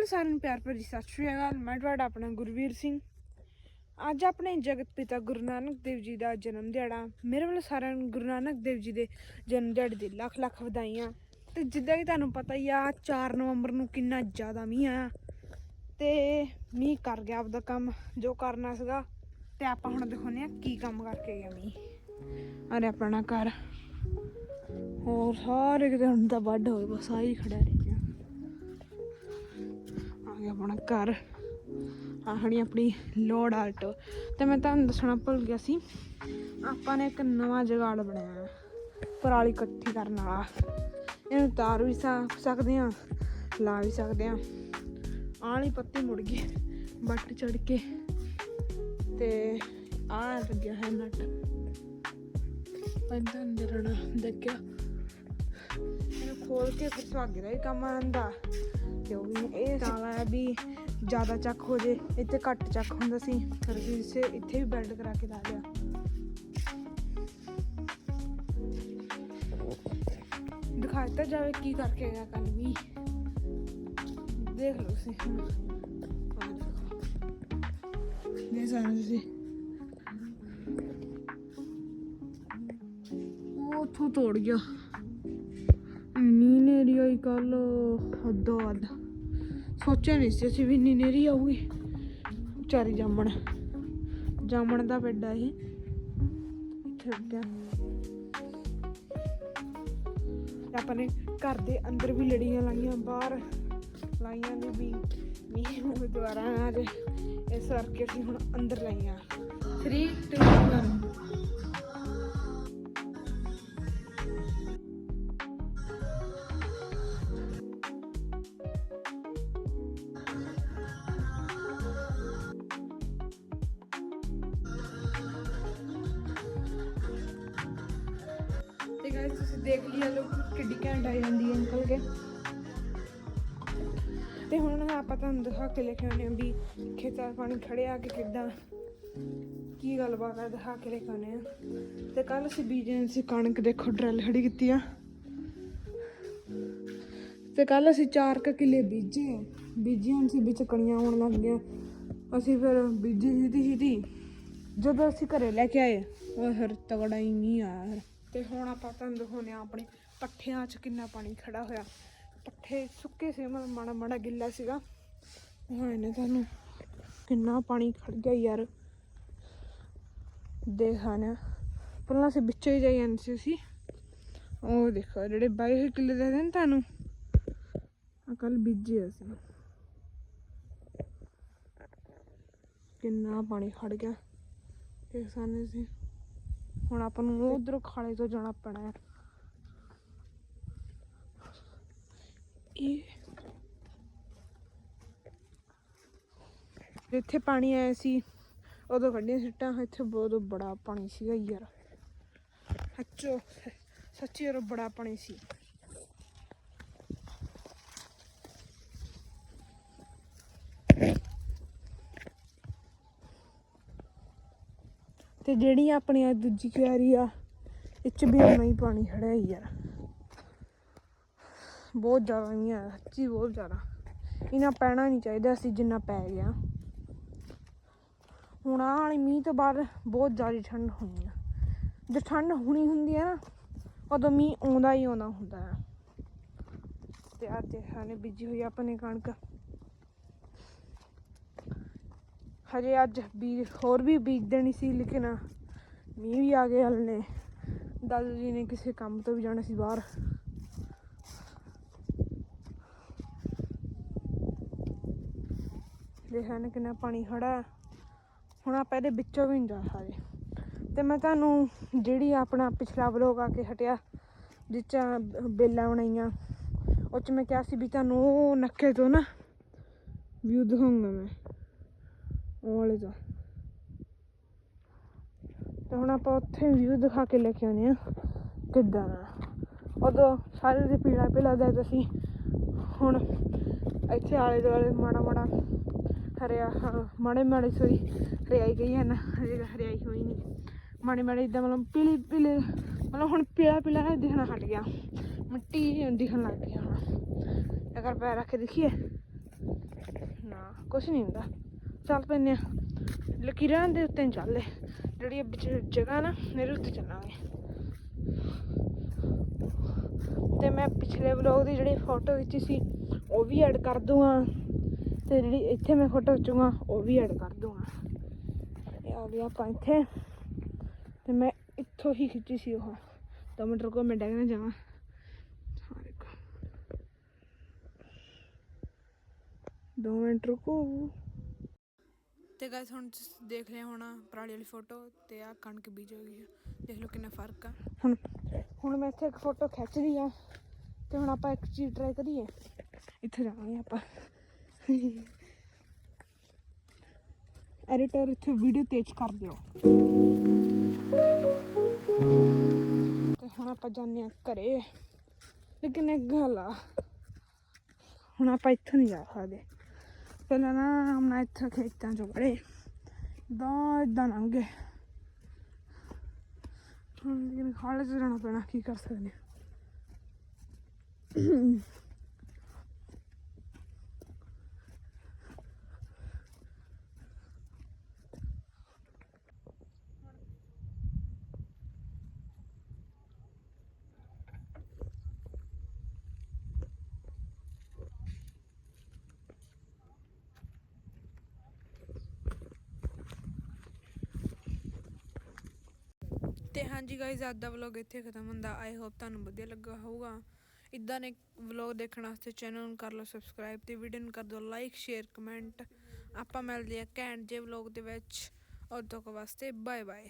ਵੱਲੋਂ ਸਾਰਿਆਂ ਨੂੰ ਪਿਆਰ ਭਰੀ ਸਤਿ ਸ਼੍ਰੀ ਅਕਾਲ। ਮੈਂ ਤੁਹਾਡਾ ਆਪਣਾ ਗੁਰਵੀਰ ਸਿੰਘ। ਅੱਜ ਆਪਣੇ ਜਗਤ ਪਿਤਾ ਗੁਰੂ ਨਾਨਕ ਦੇਵ ਜੀ ਦਾ ਜਨਮ ਦਿਹਾੜਾ। ਮੇਰੇ ਵੱਲੋਂ ਸਾਰਿਆਂ ਨੂੰ ਗੁਰੂ ਨਾਨਕ ਦੇਵ ਜੀ ਦੇ ਜਨਮ ਦਿਹਾੜੇ ਦੀ ਲੱਖ ਲੱਖ ਵਧਾਈਆਂ। ਤੇ ਜਿੱਦਾਂ ਕਿ ਤੁਹਾਨੂੰ ਪਤਾ ਹੀ ਆ 4 ਨਵੰਬਰ ਨੂੰ ਕਿੰਨਾ ਜ਼ਿਆਦਾ ਮੀਂਹ ਆਇਆ। ਤੇ ਮੀਂਹ ਕਰ ਗਿਆ ਆਪਦਾ ਕੰਮ, ਜੋ ਕਰਨਾ ਸੀਗਾ। ਤੇ ਆਪਾਂ ਹੁਣ ਦਿਖਾਉਂਦੇ ਆ ਕੀ ਕੰਮ ਕਰਕੇ ਗਿਆ ਮੀਂਹ। ਅਰੇ ਆਪਣਾ ਘਰ। ਹੋਰ ਸਾਰੇ ਕਿਤੇ ਹੁਣ ਤਾਂ ਵੱਡ ਹੋਏ ਬਸ ਆਹੀ ਖੜਾ ਰਹਿ। ਗਿਆ ਆਪਣਾ ਘਰ। ਆਹਣੀ ਆਪਣੀ ਲੋਡ ਆਲਟੋ। ਤੇ ਮੈਂ ਤੁਹਾਨੂੰ ਦੱਸਣਾ ਭੁੱਲ ਗਿਆ ਸੀ, ਆਪਾਂ ਨੇ ਇੱਕ ਨਵਾਂ ਜਗਾੜ ਬਣਾਇਆ ਪਰਾਲੀ ਇਕੱਠੀ ਕਰਨ ਵਾਲਾ। ਇਹਨੂੰ ਤਾਰ ਵੀ ਸਕਦੇ ਆ ਲਾ ਵੀ ਸਕਦੇ ਆ ਆਲੀ ਪੱਤੀ ਮੁੜ ਗਈ ਬੱਟ ਚੜ ਕੇ। ਤੇ ਆ ਲੱਗਿਆ ਹੈ ਨਟ। ਪੈਂਦਾ ਅੰਦਰ ਨਾ ਦੇਖਿਆ ਇਹਨੂੰ ਖੋਲ ਕੇ ਫਿਰ ਸੁਹਾਗੇ ਦਾ ਹੀ ਕੰਮ ਆਂਦਾ ਤੇ ਉਹ ਵੀ ਇਹ ਸਾਲਾ ਹੈ ਵੀ ਜ਼ਿਆਦਾ ਚੱਕ ਹੋ ਜੇ, ਇੱਥੇ ਘੱਟ ਚੱਕ ਹੁੰਦਾ ਸੀ, ਫਿਰ ਵੀ ਇਸੇ ਇੱਥੇ ਵੀ ਬੈਲਟ ਕਰਾ ਕੇ ਲਾ ਲਿਆ। ਦਿਖਾ ਦਿੱਤਾ ਜਾਵੇ ਕੀ ਕਰਕੇ ਗਿਆ ਕੱਲ ਵੀ। ਦੇਖ ਲਓ ਤੁਸੀਂ। ਦੇ ਸਕਦੇ ਤੁਸੀਂ। ਉਹ ਉੱਥੋਂ ਤੋੜ ਗਿਆ। ਮੀਨ ਏਰੀਆ ਆਈ ਕੱਲ ਹੱਦੋਂ ਵੱਧ। ਸੋਚਿਆ ਨਹੀਂ ਸੀ ਅਸੀਂ ਵੀ ਇੰਨੀ ਨੇਰੀ ਆਊਗੀ। ਵਿਚਾਰੀ ਜਾਮਣ ਜਾਮਣ ਦਾ ਵੱਡਾ ਇਹ। ਇੱਥੇ ਉੱਗਿਆ ਆਪਾਂ ਨੇ ਘਰ ਦੇ ਅੰਦਰ ਵੀ ਲੜੀਆਂ ਲਾਈਆਂ, ਬਾਹਰ ਲਾਈਆਂ ਨੇ ਵੀ। ਮੀਂਹ ਨੂੰ ਦੁਆਰਾ ਆ ਇਸ ਕਰਕੇ ਅਸੀਂ ਹੁਣ ਅੰਦਰ ਲਾਈਆਂ। 3 2 1 ਗਾਇਸ ਤੁਸੀਂ ਦੇਖ ਲਿਆ ਲੋਕ ਕਿੱਡੀ ਘੈਂਟ ਆ ਜਾਂਦੀ ਹੈ ਨਿਕਲ ਕੇ। ਤੇ ਹੁਣ ਆਪਾਂ ਤੁਹਾਨੂੰ ਦਿਖਾ ਕੇ ਲੈ ਕੇ ਆਉਂਦੇ ਹਾਂ ਵੀ ਖੇਤਾਂ ਪਾਣੀ ਖੜਿਆ ਕਿ ਕਿੱਦਾਂ। ਕੀ ਗੱਲਬਾਤ ਹੈ ਦਿਖਾ ਕੇ ਲੈ ਕੇ ਆਉਂਦੇ ਹਾਂ ਤੇ ਕੱਲ ਅਸੀਂ ਬੀਜੇ ਸੀ ਕਣਕ, ਦੇਖੋ ਡਰਲ ਖੜੀ ਕੀਤੀ ਆ। ਤੇ ਕੱਲ ਅਸੀਂ 4 ਕ ਕਿਲੇ ਬੀਜੇ ਆ। ਬੀਜੀਆਂ ਸੀ ਵਿੱਚ ਕਣੀਆਂ ਆਉਣ ਲੱਗ ਗਈਆਂ। ਅਸੀਂ ਫਿਰ ਬੀਜੀ ਸੀਤੀ ਸੀਤੀ, ਜਦੋਂ ਅਸੀਂ ਘਰੇ ਲੈ ਕੇ ਆਏ ਉਹ ਫਿਰ ਤਗੜਾ ਹੀ ਮੀਂਹ ਆਇਆ ਤੇ ਹੁਣ ਆਪਾਂ ਤੁਹਾਨੂੰ ਦਿਖਾਉਂਦੇ ਆ ਆਪਣੇ ਪੱਠਿਆਂ 'ਚ ਕਿੰਨਾ ਪਾਣੀ ਖੜਾ ਹੋਇਆ। ਪੱਠੇ ਸੁੱਕੇ ਸੀ, ਮਤਲਬ ਮਾੜਾ ਮਾੜਾ ਗਿੱਲਾ ਸੀਗਾ। ਹੁਣ ਇਹਨੇ ਤੁਹਾਨੂੰ ਕਿੰਨਾ ਪਾਣੀ ਖੜ ਗਿਆ ਯਾਰ। ਦੇਖਾ ਨਾ, ਪਹਿਲਾਂ ਅਸੀਂ ਵਿੱਚੋਂ ਹੀ ਜਾਈ ਜਾਂਦੇ ਸੀ ਅਸੀਂ। ਉਹ ਦੇਖੋ, ਜਿਹੜੇ ਬਾਈ ਹੋਏ ਕਿੱਲੇ ਦੇ ਨੇ ਤੁਹਾਨੂੰ ਕੱਲ ਬੀਜੇ ਅਸੀਂ। ਕਿੰਨਾ ਪਾਣੀ ਖੜ ਗਿਆ। ਦੇਖ ਸਾਨੇ ਸੀ ਹੁਣ ਆਪਾਂ ਨੂੰ ਉਧਰੋਂ ਖਾਲੇ ਤੋਂ ਜਾਣਾ ਪੈਣਾ ਹੈ। ਇਹ ਜਿੱਥੇ ਪਾਣੀ ਆਇਆ ਸੀ ਉਦੋਂ ਕੱਢੀਆਂ ਸਿੱਟਾਂ ਇੱਥੇ ਬਹੁਤ ਬੜਾ ਪਾਣੀ ਸੀਗਾ ਯਾਰ। ਸੱਚੋ ਸੱਚੀ ਯਾਰ ਬੜਾ ਪਾਣੀ ਸੀ। ਤੇ ਜਿਹੜੀ ਆਪਣੀ ਆ ਦੂਜੀ ਕਿਆਰੀ ਆ, ਇਹ ਚ ਵੀ ਉਨਾ ਹੀ ਪਾਣੀ ਖੜਾ ਹੈ ਯਾਰ ਬਹੁਤ ਜ਼ਿਆਦਾ ਨਹੀਂ ਆ, ਸੱਚੀ ਬਹੁਤ ਜ਼ਿਆਦਾ। ਇਹਨਾਂ ਪੈਣਾ ਨਹੀਂ ਚਾਹੀਦਾ ਸੀ ਜਿੰਨਾ ਪੈ ਗਿਆ। ਹੁਣ ਆ ਵਾਲੀ ਮੀਂਹ ਤੋਂ ਬਾਅਦ ਬਹੁਤ ਜ਼ਿਆਦਾ ਠੰਡ ਹੋਣੀ ਆ। ਜੇ ਠੰਡ ਹੋਣੀ ਹੁੰਦੀ ਹੈ ਨਾ, ਉਦੋਂ ਮੀਂਹ ਆਉਂਦਾ ਹੀ ਆਉਂਦਾ ਹੁੰਦਾ ਆ। ਤੇ ਆ ਦੇਖਾਨੇ ਬੀਜੀ ਹੋਈ ਆ ਆਪਣੀ ਕਣਕ। ਹਜੇ ਅੱਜ ਬੀਜ ਹੋਰ ਵੀ ਬੀਜ ਦੇਣੀ ਸੀ, ਲੇਕਿਨ ਮੀਂਹ ਵੀ ਆ ਗਏ ਹਲ। ਨੇ ਦਾਦੂ ਜੀ ਨੇ ਕਿਸੇ ਕੰਮ ਤੋਂ ਵੀ ਜਾਣਾ ਸੀ ਬਾਹਰ। ਦੇਖਿਆ ਨਾ ਕਿੰਨਾ ਪਾਣੀ ਖੜਾ ਹੁਣ ਆਪਾਂ ਇਹਦੇ ਵਿੱਚੋਂ ਵੀ ਨਹੀਂ ਜਾ ਸਕਦੇ। ਤੇ ਮੈਂ ਤੁਹਾਨੂੰ ਜਿਹੜੀ ਆਪਣਾ ਪਿਛਲਾ ਵਲੋਗ ਆ ਕੇ ਹਟਿਆ, ਜਿਸ 'ਚ ਬੇਲਾਂ ਬਣਾਈਆਂ, ਉਹ 'ਚ ਮੈਂ ਕਿਹਾ ਸੀ ਵੀ ਤੁਹਾਨੂੰ ਉਹ ਨੱਕੇ ਤੋਂ ਨਾ ਵਿਊ ਦਿਖਾਉਂਗਾ ਮੈਂ। ਉਹ ਵਾਲੇ ਤੋਂ। ਤੇ ਹੁਣ ਆਪਾਂ ਉੱਥੇ ਵਿਊ ਦਿਖਾ ਕੇ ਲੈ ਕੇ ਆਉਂਦੇ ਆ ਕਿੱਦਾਂ ਦਾ। ਉਦੋਂ ਸਾਰੇ ਦੇ ਪੀਲਾ ਪੀਲਾ ਦਾ ਤਾਂ ਸੀ। ਹੁਣ ਇੱਥੇ ਆਲੇ ਦੁਆਲੇ ਮਾੜਾ ਮਾੜਾ ਹਰਿਆ ਹਾਂ, ਮਾੜੇ ਮਾੜੇ ਸੋਰੀ ਹਰਿਆਈ ਗਈ ਹੈ ਨਾ ਹਜੇ ਹਰਿਆਈ ਹੋਈ ਨਹੀਂ। ਮਾੜੇ ਮਾੜੇ ਇਦਾਂ ਮਤਲਬ ਪੀਲੇ ਪੀਲੇ ਮਤਲਬ ਹੁਣ ਪੀਲਾ ਪੀਲਾ ਨਾ ਦਿਖਣਾ ਹਟ ਗਿਆ। ਮਿੱਟੀ ਦਿਖਣ ਲੱਗ ਗਈ ਹੁਣ। ਅਗਰ ਪੈਰ ਰੱਖ ਕੇ ਦੇਖੀਏ। ਨਾ ਕੁਛ ਨਹੀਂ ਹੁੰਦਾ। ਚੱਲ ਪੈਨੇ ਆ। ਲਕੀਰਾਂ ਦੇ, ਉੱਤੇ ਨੀ ਜਿਹੜੀ ਜਗ੍ਹਾ ਨਾ, ਮੇਰੇ ਉੱਤੇ ਚੱਲਾਂਗੇ। ਤੇ ਮੈਂ ਪਿਛਲੇ ਵਲੌਗ ਦੀ ਜਿਹੜੀ ਫੋਟੋ ਖਿੱਚੀ ਸੀ, ਉਹ ਵੀ ਐਡ ਕਰ ਦੂੰਗਾ। ਤੇ ਜਿਹੜੀ ਇੱਥੇ ਮੈਂ ਫੋਟੋ ਖਿੱਚੂੰਗਾ, ਉਹ ਵੀ ਐਡ ਕਰ ਦੂੰਗਾ। ਇਹ ਆ ਗਿਆ ਆਪਾਂ ਇੱਥੇ। ਤੇ ਮੈਂ ਇੱਥੋਂ ਹੀ ਖਿੱਚੀ ਸੀ ਉਹ। ਦੋ ਮਿੰਟ ਰੁਕੋ, ਮੈਂ ਡੈਗ ਨਾ ਜਾਵਾਂ। ਦੋ ਮਿੰਟ ਰੁਕੋ। ਤੇ ਗਾਇਸ ਹੁਣ ਤੁਸੀਂ ਦੇਖ ਲਿਆ ਹੋਣਾ ਪਰਾਲੀ ਵਾਲੀ ਫੋਟੋ ਤੇ ਆ ਕਣਕ ਬੀਜ ਹੋ ਗਈ ਆ। ਦੇਖ ਲਓ ਕਿੰਨਾ ਫ਼ਰਕ ਆ। ਹੁਣ ਹੁਣ ਮੈਂ ਇੱਥੇ ਇੱਕ ਫੋਟੋ ਖਿੱਚਦੀ ਆ ਤੇ ਹੁਣ ਆਪਾਂ ਇੱਕ ਚੀਜ਼ ਟਰਾਈ ਕਰੀਏ। ਇੱਥੇ ਜਾਵਾਂਗੇ ਆਪਾਂ। ਐਡੀਟਰ ਇੱਥੇ ਵੀਡੀਓ ਤੇਜ਼ ਕਰ ਦਿਓ। ਤੇ ਹੁਣ ਆਪਾਂ ਜਾਂਦੇ ਆ ਘਰੇ। ਲੇਕਿਨ ਇੱਕ ਗੱਲ ਆ। ਹੁਣ ਆਪਾਂ ਇੱਥੋਂ ਨਹੀਂ ਜਾ ਸਕਦੇ। ਪਹਿਲਾਂ ਨਾ ਮੈਂ ਇੱਥੇ ਖੇਤਾਂ ਚੋਂ ਬੜੇ ਇਦਾਂ ਇਦਾਂ ਲੰਘੇ ਹੁਣ ਲੇਕਿਨ ਖਾਲੇ ਚ ਰਹਿਣਾ ਪੈਣਾ, ਕੀ ਕਰ ਸਕਦੇ ਹਾਂ ਤੇ ਹਾਂਜੀ ਗਾਇਜ਼ ਅੱਜ ਦਾ ਵਲੌਗ ਇੱਥੇ ਖਤਮ ਹੁੰਦਾ। ਆਈ ਹੋਪ ਤੁਹਾਨੂੰ ਵਧੀਆ ਲੱਗਾ ਹੋਊਗਾ। ਇਦਾਂ ਨੇ ਵਲੌਗ ਦੇਖਣ ਵਾਸਤੇ ਚੈਨਲ ਨੂੰ ਕਰ ਲਓ ਸਬਸਕ੍ਰਾਈਬ ਤੇ ਵੀਡੀਓ ਨੂੰ ਕਰ ਦਿਓ ਲਾਈਕ ਸ਼ੇਅਰ ਕਮੈਂਟ ਆਪਾਂ ਮਿਲਦੇ ਆ ਘੈਂਟ ਜੇ ਵਲੌਗ ਦੇ ਵਿੱਚ। ਉਦੋਂ ਤੱਕ ਵਾਸਤੇ ਬਾਏ ਬਾਏ